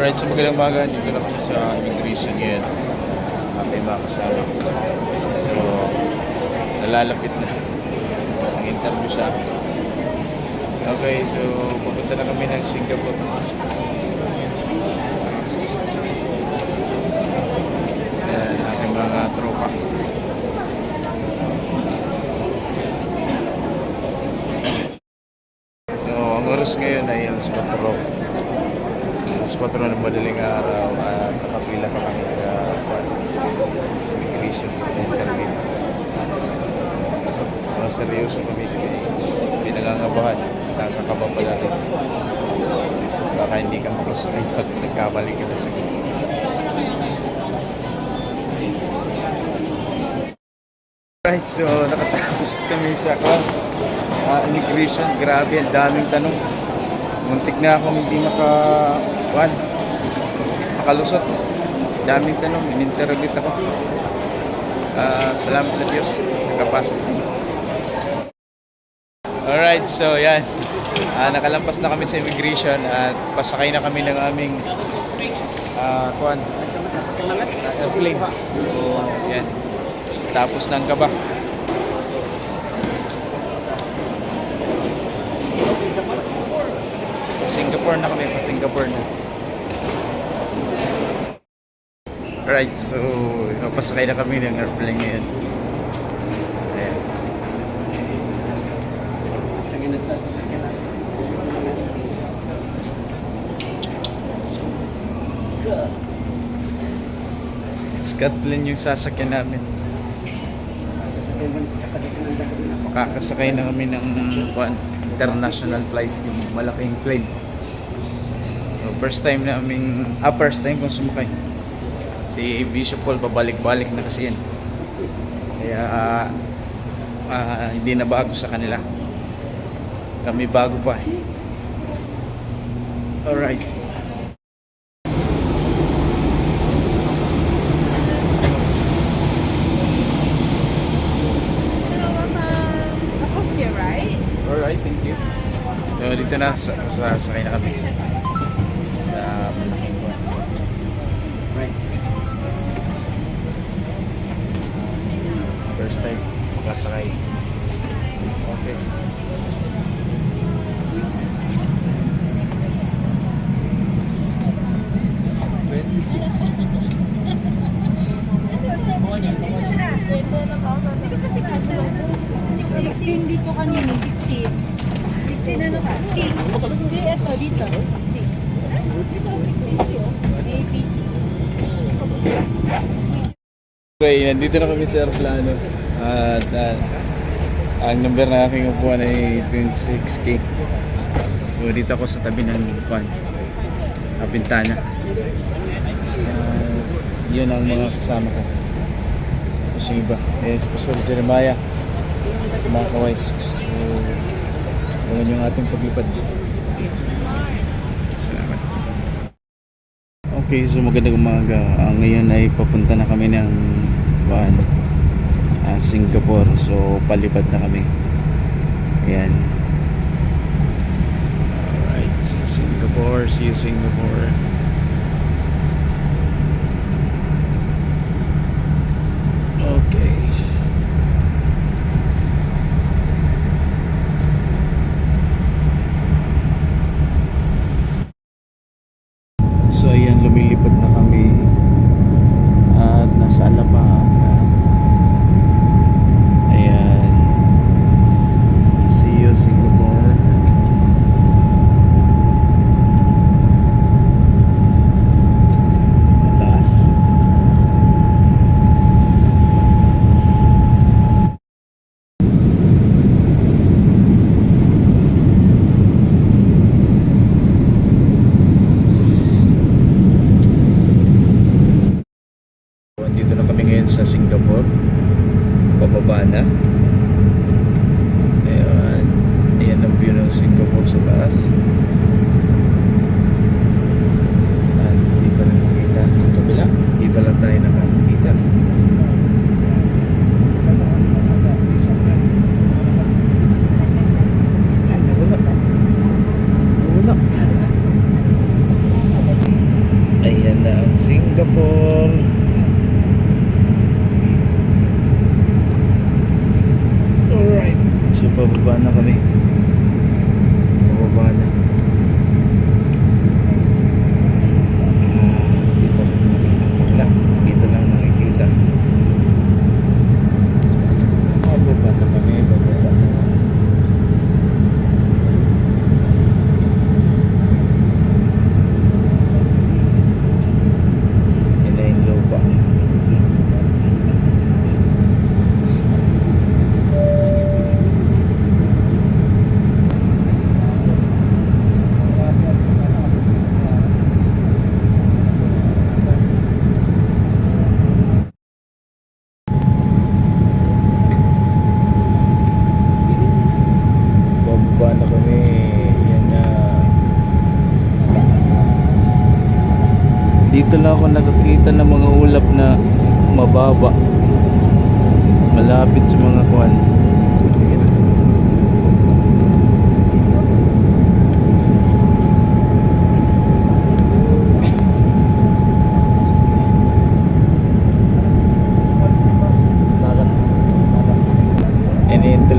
Alright, so magandang umaga. Dito na kami sa immigration ngayon. May mga kasama. So, nalalapit na. Ang interview siya. Okay, so pupunta na kami ng Singapore. Ayan, aking mga tropa. So, ang oras ngayon ay alas 4. Alas 4 ng madaling araw at nakapila pa kami sa kwan, immigration interview. Mga seryoso kami. Hindi nangangabahan. Nakakaba pa natin. Baka hindi ka makasakit pag nagkamali ka sa Right, so nakatapos kami sa kwan. Ah, immigration, grabe, ang daming tanong. Muntik na akong hindi maka, kwan, makalusot. Daming tanong, in-interrogate ako. Ah, salamat sa Diyos, nakapasok. Alright, so yan. Ah, nakalampas na kami sa immigration at pasakay na kami ng aming kwan, ah, airplane. So, yan. Tapos ng kaba. Singapore na kami, pa Singapore na. Right, so pasakay na kami ng airplane ngayon. Ayan. Scotland yung sasakyan namin. Makakasakay na kami ng kwan, international flight, yung malaking plane. First time namin, ah, first time kong sumakay. Si Bishop Paul, pabalik-balik na kasi yan. Kaya, ah, ah, hindi na bago sa kanila. Kami bago pa. Alright. Alright, thank you. So, dito na, sa, sa, sakay na kami. Makasakay. Okay. Sixteen dito kanina, 16. 16 ano ka? C. C, eto, dito. C. Dito, 16 C, oh. ABC. Okay, nandito na kami sa aeroplano. At ah, ang number na aking upuan ay 26K. So dito ako sa tabi ng kwan. Uh, bintana. Ah, yun ang mga kasama ko. Tapos yung iba. Eh, si Pastor Jeremiah. Mga kaway. So, yun yung ating paglipad. Salamat. Okay, so magandang umaga. Ah, ngayon ay papunta na kami ng kuan, ah, Singapore. So palipad na kami. Ayan. Alright, so Singapore. See you Singapore. Okay. So ayan, lumilipad na kami at nasa Alabang Diba? Urbana kami. dito lang ako nakakita ng mga ulap na mababa. Malapit sa mga kuan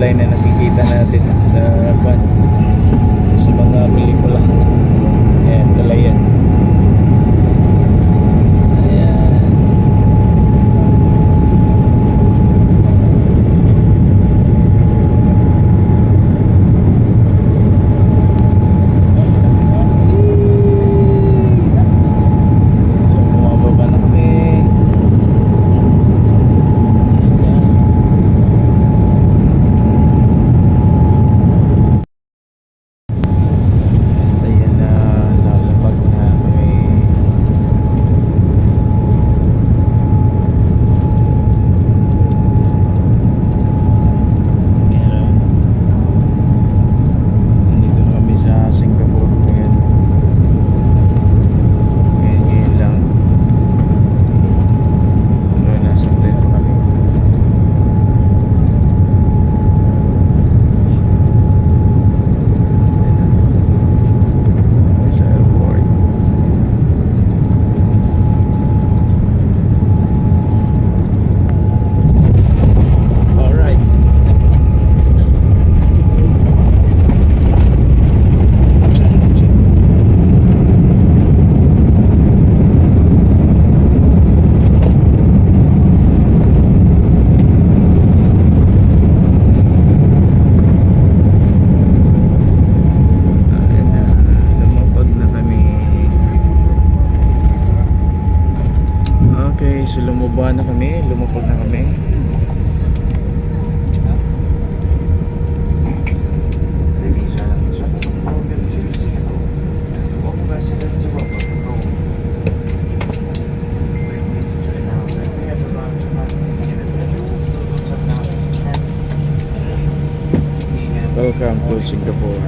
line na nakikita natin. Okay, so lumaba na kami, lumapag na kami. Welcome to Singapore.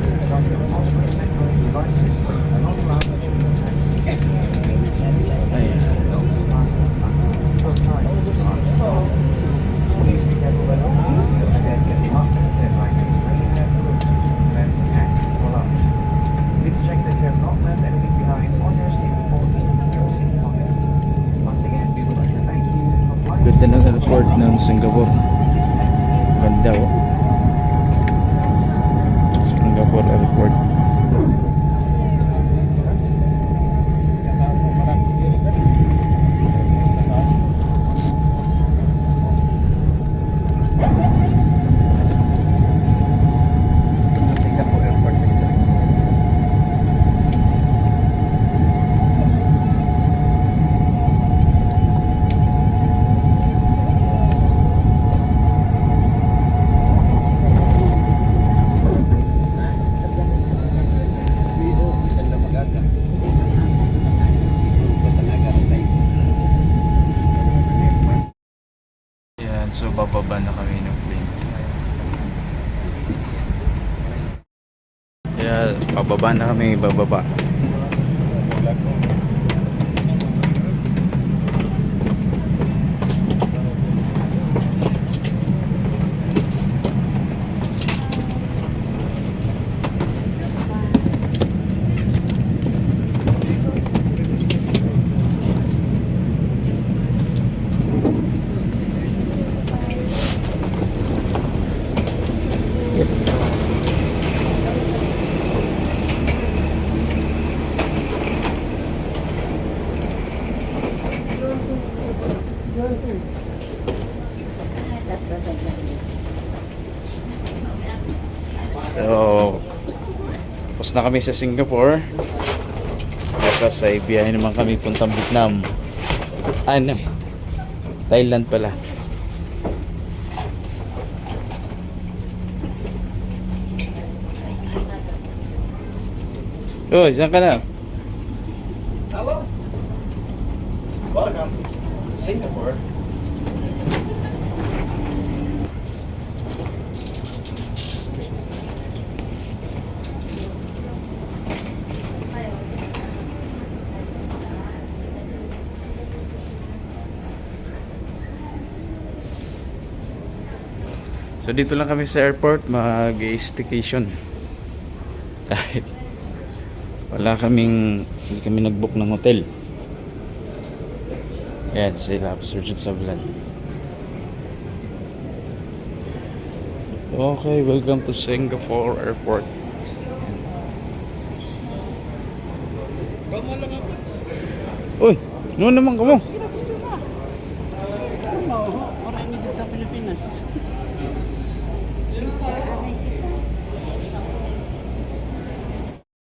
ganda ng ano, airport ng Singapore. Ganda oh. Singapore airport. bababa na kami ng plane. Kaya pababa na kami, bababa. Na kami sa Singapore. Tapos ay biyahe naman kami puntang Vietnam. Ano? Thailand pala. Oh, saan ka na? Hello. Welcome. Singapore. So dito lang kami sa airport mag-staycation. Dahil wala kaming hindi kami nag-book ng hotel. Ayan, sila Surgeon sa vlog. Okay, welcome to Singapore Airport. Uy, no naman ka mo.